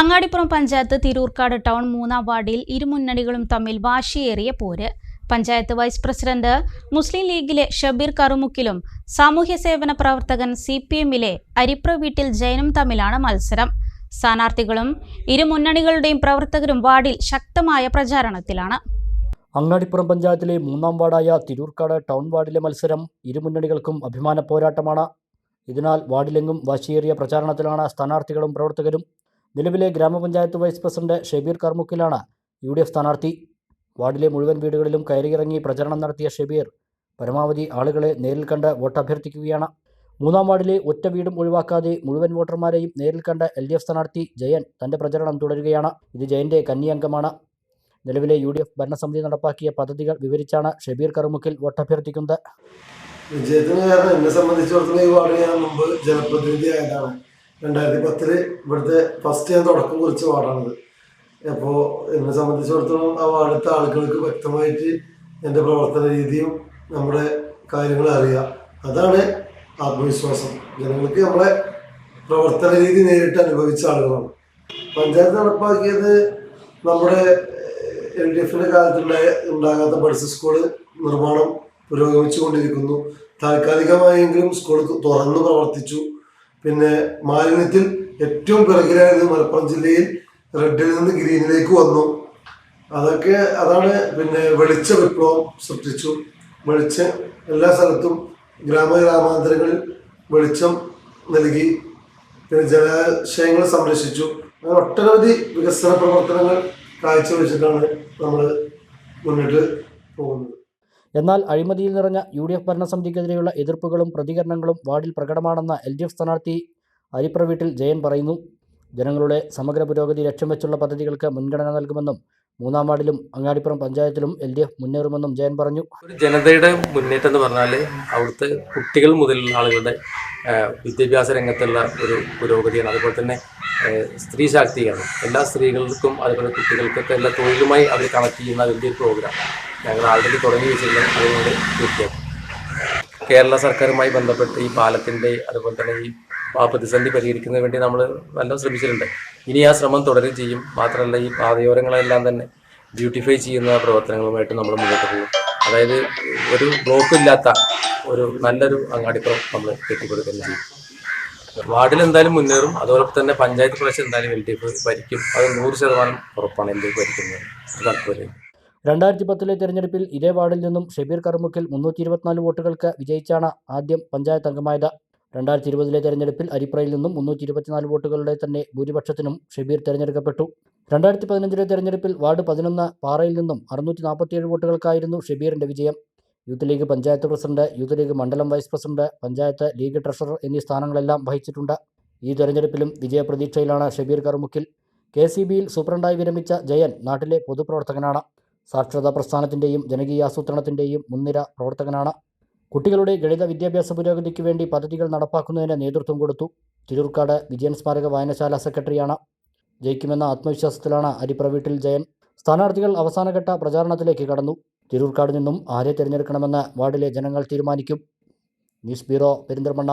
Angadipuram panchayat Thirurkad town മൂന്നാം വാർഡിൽ ഇരുമുന്നണികളും തമ്മിൽ വാശിയേറിയ പോര്. പഞ്ചായത്ത് വൈസ് പ്രസിഡന്റ് മുസ്ലിം ലീഗിലെ ഷബീർ കറുമുക്കിലും സാമൂഹ്യ സേവന പ്രവർത്തകൻ സി പി എമ്മിലെ അരിപ്ര വീട്ടിൽ ജയനും തമ്മിലാണ് മത്സരം. സ്ഥാനാർത്ഥികളും ഇരുമുന്നണികളുടെയും പ്രവർത്തകരും വാർഡിൽ ശക്തമായ പ്രചാരണത്തിലാണ്. അങ്ങാടിപ്പുറം പഞ്ചായത്തിലെ മൂന്നാം വാർഡായ തിരൂർക്കാട് ടൗൺ വാർഡിലെ മത്സരം ഇരുമുന്നണികൾക്കും അഭിമാന പോരാട്ടമാണ് ഇതിനാൽ വാർഡിലെങ്ങും വാശിയേറിയ പ്രചാരണത്തിലാണ് സ്ഥാനാർത്ഥികളും പ്രവർത്തകരും നിലവിലെ ഗ്രാമപഞ്ചായത്ത് വൈസ് പ്രസിഡന്റ് ഷെബീർ കർമുക്കിലാണ് യു ഡി എഫ് സ്ഥാനാർത്ഥി. വാർഡിലെ മുഴുവൻ വീടുകളിലും കയറിയിറങ്ങി പ്രചരണം നടത്തിയ ഷെബീർ പരമാവധി ആളുകളെ നേരിൽ കണ്ട് വോട്ടഭ്യർത്ഥിക്കുകയാണ്. മൂന്നാം വാർഡിലെ ഒറ്റ വീടും ഒഴിവാക്കാതെ മുഴുവൻ വോട്ടർമാരെയും നേരിൽ കണ്ട എൽ ഡി എഫ് സ്ഥാനാർത്ഥി ജയൻ തന്റെ പ്രചരണം തുടരുകയാണ്. ഇത് ജയന്റെ കന്നിയംഗമാണ്. നിലവിലെ യു ഡി എഫ് ഭരണസമിതി നടപ്പാക്കിയ പദ്ധതികൾ വിവരിച്ചാണ് ഷെബീർ കറുമുക്കിൽ വോട്ടഭ്യർത്ഥിക്കുന്നത്. വിജയത്തിന് എന്നെ സംബന്ധിച്ചിടത്തോളം ഈ വാർഡ് ഞാൻ മുമ്പ് ജനപ്രതിനിധി ആയതാണ്. രണ്ടായിരത്തി പത്തിൽ ഇവിടുത്തെ ഫസ്റ്റ് ഞാൻ തുടക്കം കുറിച്ച വാർഡാണിത് അപ്പോൾ എന്നെ സംബന്ധിച്ചിടത്തോളം ആ വാർഡത്തെ ആളുകൾക്ക് വ്യക്തമായിട്ട് എന്റെ പ്രവർത്തന രീതിയും നമ്മുടെ കാര്യങ്ങൾ അറിയാം. അതാണ് ആത്മവിശ്വാസം. ജനങ്ങൾക്ക് നമ്മളെ പ്രവർത്തന രീതി നേരിട്ട് അനുഭവിച്ച ആളുകളാണ്. പഞ്ചായത്ത് നടപ്പാക്കിയത് നമ്മുടെ എൽ ഡി എഫിന്റെ കാലത്തുണ്ടായ ഉണ്ടാകാത്ത പഠിച്ച സ്കൂൾ നിർമ്മാണം പുരോഗമിച്ചുകൊണ്ടിരിക്കുന്നു. താൽക്കാലികമായെങ്കിലും സ്കൂൾ തുറന്നു പ്രവർത്തിച്ചു. പിന്നെ മാലിന്യത്തിൽ ഏറ്റവും പിറകിലായത് മലപ്പുറം ജില്ലയിൽ റെഡിൽ നിന്ന് ഗ്രീനിലേക്ക് വന്നു. അതൊക്കെ അതാണ് പിന്നെ വെളിച്ച വിപ്ലവം സൃഷ്ടിച്ചു. വെളിച്ച എല്ലാ സ്ഥലത്തും ഗ്രാമ ഗ്രാമഗ്രാമാന്തരങ്ങളിൽ വെളിച്ചം നൽകി. പിന്നെ ജലാശയങ്ങൾ സംരക്ഷിച്ചു. അങ്ങനെ ഒട്ടനവധി വികസന പ്രവർത്തനങ്ങൾ കാഴ്ചവെച്ചിട്ടാണ് നമ്മൾ മുന്നിട്ട് പോകുന്നത്. എന്നാൽ അഴിമതിയിൽ നിറഞ്ഞ യു ഡി എഫ് ഭരണസമിതിക്കെതിരെയുള്ള എതിർപ്പുകളും പ്രതികരണങ്ങളും വാർഡിൽ പ്രകടമാണെന്ന എൽ ഡി എഫ് സ്ഥാനാർത്ഥി അരിപ്ര വീട്ടിൽ ജയൻ പറയുന്നു. ജനങ്ങളുടെ സമഗ്ര പുരോഗതി ലക്ഷ്യം വെച്ചുള്ള പദ്ധതികൾക്ക് മുൻഗണന നൽകുമെന്നും മൂന്നാം വാർഡിലും അങ്ങാടിപ്പുറം പഞ്ചായത്തിലും എൽ ഡി എഫ് മുന്നേറുമെന്നും ജയൻ പറഞ്ഞു. ജനതയുടെ മുന്നേറ്റം എന്ന് പറഞ്ഞാൽ അവിടുത്തെ കുട്ടികൾ മുതലുള്ള ആളുകളുടെ വിദ്യാഭ്യാസ രംഗത്തുള്ള ഒരു പുരോഗതിയാണ്. അതുപോലെ തന്നെ സ്ത്രീ ശാക്തീകരണം. എല്ലാ സ്ത്രീകൾക്കും അതുപോലെ കുട്ടികൾക്കൊക്കെ എല്ലാ തൊഴിലുമായി അവർ കണക്ട് ചെയ്യുന്ന വലിയൊരു പ്രോഗ്രാം ഞങ്ങൾ ആൾറെഡി തുടങ്ങി വെച്ചില്ല അതുകൊണ്ട് പൂർത്തിയാക്കും. കേരള സർക്കാരുമായി ബന്ധപ്പെട്ട് ഈ പാലത്തിന്റെ അതുപോലെ തന്നെ ഈ ആ പ്രതിസന്ധി പരിഹരിക്കുന്നതിന് വേണ്ടി നമ്മൾ നല്ല ശ്രമിച്ചിട്ടുണ്ട്. ഇനി ആ ശ്രമം തുടരുകയും ചെയ്യും. മാത്രമല്ല ഈ പാതയോരങ്ങളെല്ലാം തന്നെ ബ്യൂട്ടിഫൈ ചെയ്യുന്ന പ്രവർത്തനങ്ങളുമായിട്ട് നമ്മൾ മുന്നോട്ട് പോകും. അതായത് ഒരു ബ്ലോക്ക് ഇല്ലാത്ത ഒരു നല്ലൊരു അങ്ങാടിപ്പുറം നമ്മൾ കെട്ടിപ്പടുക്കുകയും ചെയ്യും. വാർഡിൽ എന്തായാലും മുന്നേറും. അതോടൊപ്പം തന്നെ പഞ്ചായത്ത് പ്രാവശ്യം എന്തായാലും എൽ ഡി എഫ് ഭരിക്കും. അത് നൂറ് ശതമാനം ഉറപ്പാണ് എൽ ഡി എഫ് ഭരിക്കുന്നത്. താല്പര്യം. രണ്ടായിരത്തി പത്തിലെ തെരഞ്ഞെടുപ്പിൽ ഇതേ വാർഡിൽ നിന്നും ഷെബീർ കറുമുക്കിൽ മുന്നൂറ്റി ഇരുപത്തിനാല് വോട്ടുകൾക്ക് വിജയിച്ചാണ് ആദ്യം പഞ്ചായത്ത് അംഗമായത്. രണ്ടായിരത്തി ഇരുപതിലെ തെരഞ്ഞെടുപ്പിൽ അരിപ്രയിൽ നിന്നും മുന്നൂറ്റി ഇരുപത്തിനാല് വോട്ടുകളുടെ തന്നെ ഭൂരിപക്ഷത്തിനും ഷെബീർ തെരഞ്ഞെടുക്കപ്പെട്ടു. രണ്ടായിരത്തി പതിനഞ്ചിലെ തെരഞ്ഞെടുപ്പിൽ വാർഡ് പതിനൊന്ന് പാറയിൽ നിന്നും അറുന്നൂറ്റി നാൽപ്പത്തിയേഴ് വോട്ടുകൾക്കായിരുന്നു ഷെബീറിന്റെ വിജയം. Youth league panchayat president youth league മണ്ഡലം vice president panchayat league treasurer എന്നീ സ്ഥാനങ്ങളെല്ലാം വഹിച്ചിട്ടുണ്ട്. ഈ തെരഞ്ഞെടുപ്പിലും വിജയപ്രതീക്ഷയിലാണ് ഷെബീർ കറുമുക്കിൽ. കെ സി ബിയിൽ സൂപ്രണ്ടായി വിരമിച്ച ജയൻ നാട്ടിലെ പൊതുപ്രവർത്തകനാണ്. സാക്ഷരതാ പ്രസ്ഥാനത്തിന്റെയും ജനകീയ ആസൂത്രണത്തിന്റെയും മുൻനിര പ്രവർത്തകനാണ്. കുട്ടികളുടെ ഗണിത വിദ്യാഭ്യാസ പുരോഗതിക്ക് വേണ്ടി പദ്ധതികൾ നടപ്പാക്കുന്നതിന് നേതൃത്വം കൊടുത്തു. തിരൂർക്കാട് വിജയൻ സ്മാരക വായനശാല സെക്രട്ടറിയാണ്. ജയിക്കുമെന്ന ആത്മവിശ്വാസത്തിലാണ് അരിപ്രവീട്ടിൽ ജയൻ. സ്ഥാനാർത്ഥികൾ അവസാനഘട്ട പ്രചാരണത്തിലേക്ക് കടന്നു. തിരൂർക്കാട് നിന്നും ആരെ തിരഞ്ഞെടുക്കണമെന്ന് വാർഡിലെ ജനങ്ങൾ തീരുമാനിക്കും. News bureau Perinthalmanna.